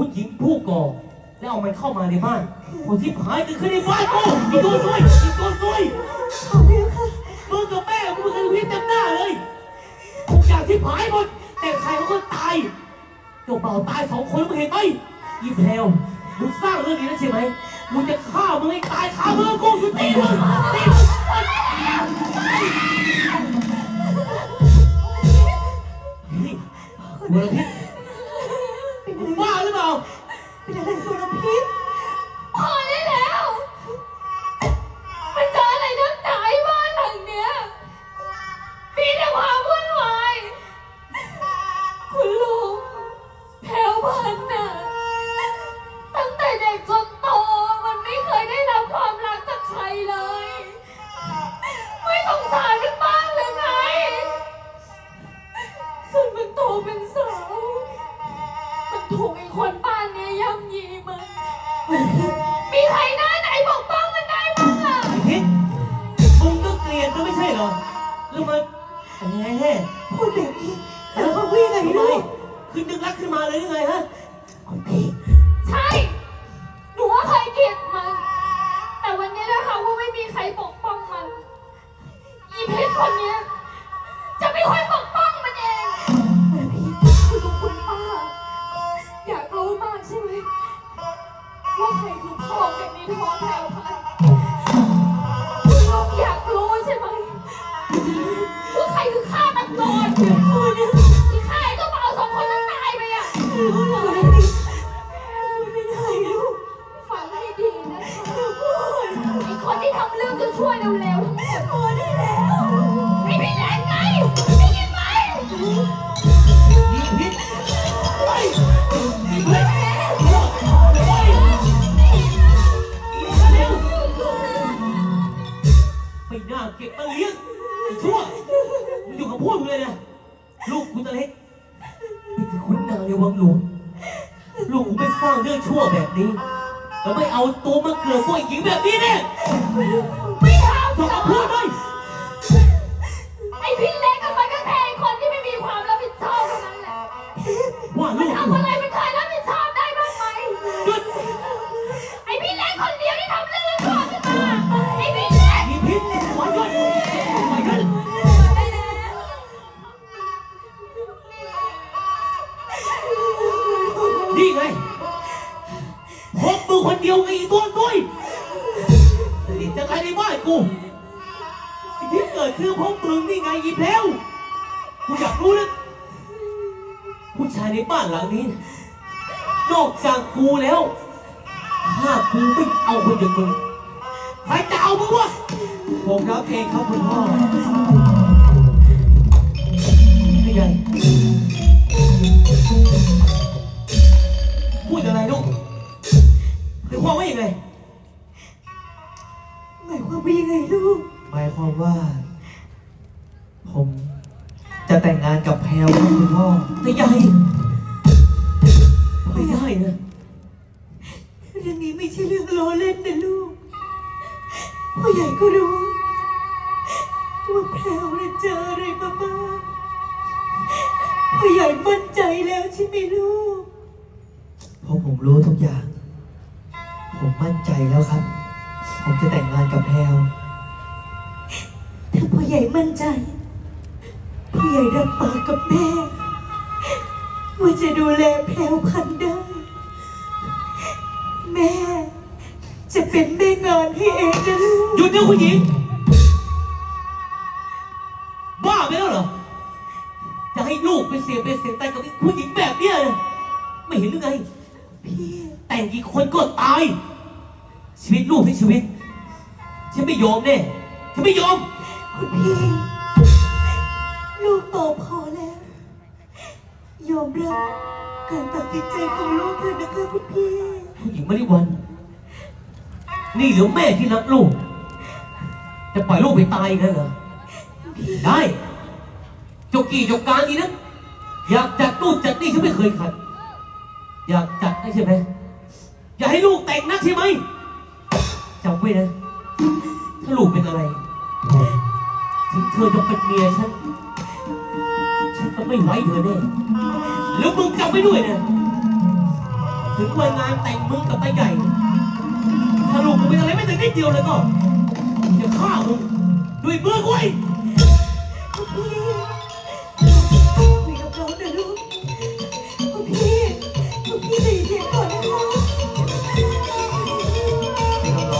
คุณหญิงผู้ก่อ แล้วเอามันเข้ามาในบ้านคนที่หายเกิดขึ้นในบ้านกูอีกตัวซวยอีกตัวซวยขอเรื่องค่ะมึงกับแม่กูไม่เคยพิจเต็มหน้าเลยทุกอย่างที่หายหมดแต่ใครเขาก็ตายเจ้าบ่าวตายสองคนมึงเห็นไหมอีแพลวมึงสร้างเรื่องนี้แล้วใช่ไหมกูจะฆ่ามึงให้ตายคามือกูสุดตีมึงตีมึงนี่เมืองพิษเป็นมึอะงไรบ้าหรือ เป็นอะไรสุรพิษพอได้แล้ว มันเจออะไรนักหนาไอ้บ้านหลังเนี้ยมีแต่ความวุ่นวายคุณลุงแถวบ้านน่ะตั้งแต่เด็กจนโตมันไม่เคยได้รับความรักจากใครเลย ไม่สงสารมันบ้างเลยไงส่วนมันโตเป็นสาว มันถูกไอ้คนบ้า ยย่ำยีมันมีใครหน้าไหนปกป้องมันได้บ้างล่ะไอ้พิษมึงก็เกลียดมันไม่ใช่เหรอ แล้วมันแหมพูดแบบนี้แต่ว่าวิ่งไงทำไมลูกคือนึกรักขึ้นมาเลยยังไงฮะคุณพี่ ใครคือพ่อเป็นในท้องแถวพันคุณลุงอยากรู้ใช่ไหมว่าใครคือฆาตกร มึงอยู่กับพวกมึงเลยนะลูกคุณตะเล็กนี่คือคุณนางในวังหลวงลูกผมไม่สร้างเรื่องชั่วแบบนี้แล้วไม่เอาตัวมาเกลือกพวกไอ้หญิงแบบนี้เนี่ย ในบ้านกู สิ่งที่เกิดขึ้นเพราะมึงนี่ไงอีเพลวกูอยากรู้นะผู้ชายในบ้านหลังนี้ นอกจากกูแล้ว ถ้ากูไม่เอาคนอย่างมึงใครจะเอามึงวะผมรับเองครับคุณพ่อ หมายความว่ายังไงลูก หมายความว่า ผมจะแต่งงานกับแพลวครับคุณพ่อแต่ใหญ่ไม่ได้นะเรื่องนี้ไม่ใช่เรื่องล้อเล่นนะลูกพ่อใหญ่ก็รู้ว่าแพรวน่ะเจออะไรมาบ้างพ่อใหญ่มั่นใจแล้วใช่ไหมลูก เพราะผมรู้ทุกอย่าง ผมมั่นใจแล้วครับ ผมจะแต่งงานกับแพลวถ้าพ่อใหญ่มั่นใจ พ่อใหญ่รับปากกับแม่ ว่าจะดูแลแพรวพันธุ์ได้ แม่ จะเป็นแม่งานให้เองนะลูกหยุดเดี๋ยวคุณหญิง บ้าไปแล้วเหรอ จะให้ลูกไปเสียไปเสียตายกับอีกผู้หญิงแบบเนี้ยนะไม่เห็นหรือไง พี่ แต่งกี่คนก็ตาย ชีวิตลูกที่ชีวิต ฉันไม่ยอมแน่ฉันไม่ยอม คุณพี่ ลูกโตพอแล้ว ยอมรับการตัดสินใจของลูกเถอะนะคะคุณพี่ผู้หญิงมาริวัน นี่เหรือแม่ที่รักลูก จะปล่อยลูกไปตายกันเหรอ ได้เจ้ากี่เจ้าการดีนะ อยากจัดนู่นจัดนี่ฉันไม่เคยขัด อยากจัดได้ใช่ไหม อยากให้ลูกแต่งนักใช่ไหม จำไว้นะ ถ้าลูกเป็นอะไร ถึงเธอจะเป็นเมียฉัน ฉันก็ไม่ไว้เธอแน่แล้วมึงจำไว้ด้วยนะ ถึงวันงานแต่งมึงกับตาใหญ่ ถ้าลูกมึงเป็นอะไรไม่แต่นิดเดียวเลยก็จะฆ่ามึงด้วยมือกูเอง